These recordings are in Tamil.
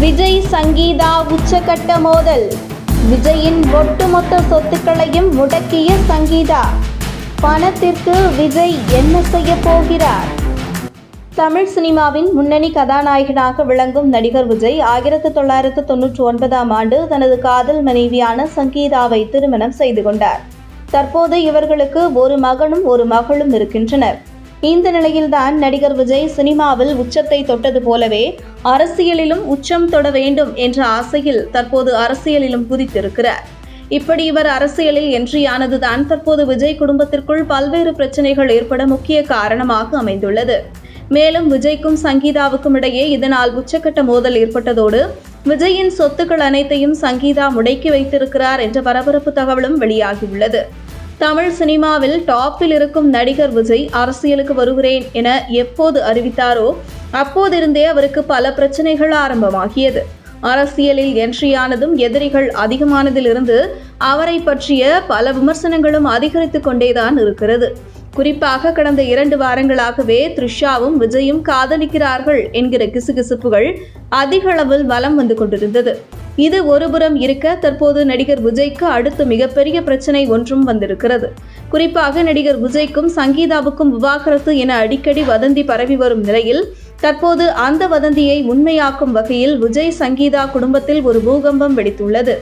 விஜய் சங்கீதா உச்சகட்ட மோதல். விஜயின் ஒட்டுமொத்த சொத்துக்களையும் முடக்கிய சங்கீதா. பணத்திற்கு விஜய் என்ன செய்ய போகிறார்? தமிழ் சினிமாவின் முன்னணி கதாநாயகனாக விளங்கும் நடிகர் விஜய் ஆயிரத்து தொள்ளாயிரத்து தொன்னூற்றி ஒன்பதாம் ஆண்டு தனது காதல் மனைவியான சங்கீதாவை திருமணம் செய்து கொண்டார். தற்போது இவர்களுக்கு ஒரு மகனும் ஒரு மகளும் இருக்கின்றனர். இந்த நிலையில்தான் நடிகர் விஜய் சினிமாவில் உச்சத்தை தொட்டது போலவே அரசியலிலும் உச்சம் தொட வேண்டும் என்ற ஆசையில் தற்போது அரசியலிலும் குதித்திருக்கிறார். இப்படி இவர் அரசியலில் என்றியானதுதான் தற்போது விஜய் குடும்பத்திற்குள் பல்வேறு பிரச்சனைகள் ஏற்பட முக்கிய காரணமாக அமைந்துள்ளது. மேலும் விஜய்க்கும் சங்கீதாவுக்கும் இடையே இதனால் உச்சக்கட்ட மோதல் ஏற்பட்டதோடு விஜயின் சொத்துக்கள் அனைத்தையும் சங்கீதா முடக்கி வைத்திருக்கிறார் என்ற பரபரப்பு தகவலும் வெளியாகியுள்ளது. தமிழ் சினிமாவில் டாப்பில் இருக்கும் நடிகர் விஜய் அரசியலுக்கு வருகிறேன் என எப்போது அறிவித்தாரோ அப்போதிருந்தே அவருக்கு பல பிரச்சனைகள் ஆரம்பமாகியது. அரசியலில் என்ட்ரியானதும் எதிரிகள் அதிகமானதிலிருந்து அவரை பற்றிய பல விமர்சனங்களும் அதிகரித்து கொண்டேதான் இருக்கிறது. குறிப்பாக கடந்த இரண்டு வாரங்களாகவே த்ரிஷாவும் விஜயும் காதலிக்கிறார்கள் என்கிற கிசுகிசுப்புகள் அதிக அளவில் வலம் வந்து கொண்டிருந்தது. இது ஒருபுறம் இருக்க தற்போது நடிகர் விஜய்க்கு அடுத்து மிகப்பெரிய பிரச்சனை ஒன்றும் வந்திருக்கிறது. குறிப்பாக நடிகர் விஜய்க்கும் சங்கீதாவுக்கும் விவாகரத்து என அடிக்கடி வதந்தி பரவி வரும் நிலையில் தற்போது அந்த வதந்தியை உண்மையாக்கும் வகையில் விஜய் சங்கீதா குடும்பத்தில் ஒரு பூகம்பம் வெடித்துள்ளது.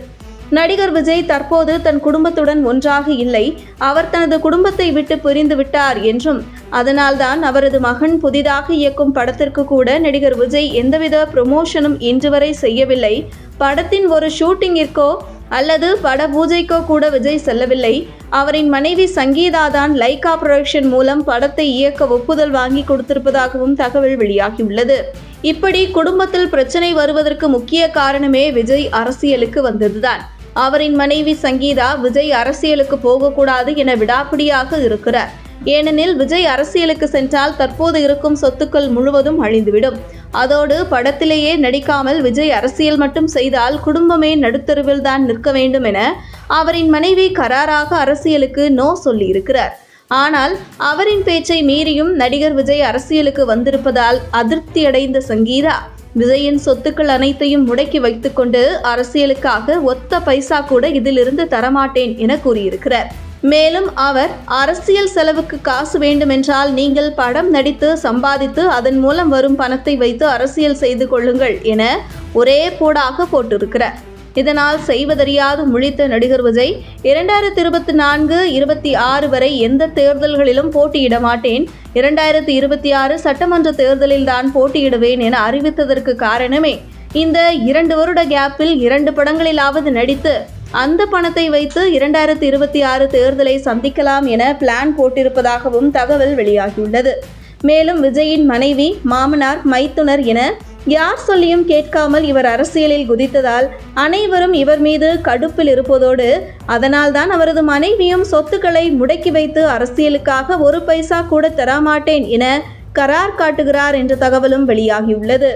நடிகர் விஜய் தற்போது தன் குடும்பத்துடன் ஒன்றாக இல்லை அவர் தனது குடும்பத்தை விட்டு பிரிந்து விட்டார் என்றும் அதனால்தான் அவரது மகன் புதிதாக இயக்கும் படத்திற்கு கூட நடிகர் விஜய் எந்தவித ப்ரொமோஷனும் இன்று வரை செய்யவில்லை. படத்தின் ஒரு ஷூட்டிங்கிற்கோ அல்லது பட பூஜைக்கோ கூட விஜய் செல்லவில்லை. அவரின் மனைவி சங்கீதா தான் லைகா புரொடக்ஷன் மூலம் படத்தை இயக்க ஒப்புதல் வாங்கி கொடுத்திருப்பதாகவும் தகவல் வெளியாகியுள்ளது. இப்படி குடும்பத்தில் பிரச்சனை வருவதற்கு முக்கிய காரணமே விஜய் அரசியலுக்கு வந்ததுதான் அவரின் மனைவி சங்கீதா விஜய் அரசியலுக்கு போகக்கூடாது என விடாப்பிடியாக இருக்கிறார். ஏனெனில் விஜய் அரசியலுக்கு சென்றால் தற்போது இருக்கும் சொத்துக்கள் முழுவதும் அழிந்துவிடும். அதோடு படத்திலேயே நடிக்காமல் விஜய் அரசியல் மட்டும் செய்தால் குடும்பமே நடுத்தருவில் தான் நிற்க வேண்டும் என அவரின் மனைவி கராராக அரசியலுக்கு நோ சொல்லியிருக்கிறார். ஆனால் அவரின் பேச்சை மீறியும் நடிகர் விஜய் அரசியலுக்கு வந்திருப்பதால் அதிருப்தியடைந்த சங்கீதா விஜயின் சொத்துக்கள் அனைத்தையும் முடக்கி வைத்துக்கொண்டு அரசியலுக்காக ஒத்த பைசா கூட இதிலிருந்து தரமாட்டேன் என கூறியிருக்கிறார். மேலும் அவர் அரசியல் செலவுக்கு காசு வேண்டுமென்றால் நீங்கள் படம் நடித்து சம்பாதித்து அதன் மூலம் வரும் பணத்தை வைத்து அரசியல் செய்து கொள்ளுங்கள் என ஒரே போடாக போட்டிருக்கிறார். இதனால் செய்வதறியாது முழித்த நடிகர் விஜய் இரண்டாயிரத்தி இருபத்தி நான்கு இருபத்தி ஆறு வரை எந்த தேர்தல்களிலும் போட்டியிட மாட்டேன். இரண்டாயிரத்தி இருபத்தி ஆறு சட்டமன்ற தேர்தலில் தான் போட்டியிடுவேன் என அறிவித்ததற்கு காரணமே இந்த இரண்டு வருட கேப்பில் இரண்டு படங்களிலாவது நடித்து அந்த பணத்தை வைத்து இரண்டாயிரத்தி இருபத்தி ஆறு தேர்தலை சந்திக்கலாம் என பிளான் போட்டிருப்பதாகவும் தகவல் வெளியாகியுள்ளது. மேலும் விஜயின் மனைவி மாமனார் மைத்துனர் என யார் சொல்லியும் கேட்காமல் இவர் அரசியலில் குதித்ததால் அனைவரும் இவர் மீது கடுப்பில் இருப்பதோடு அதனால்தான் அவரது மனைவியும் சொத்துக்களை முடக்கி வைத்து அரசியலுக்காக ஒரு பைசா கூட தரமாட்டேன் என கரார் காட்டுகிறார் என்ற தகவலும் வெளியாகியுள்ளது.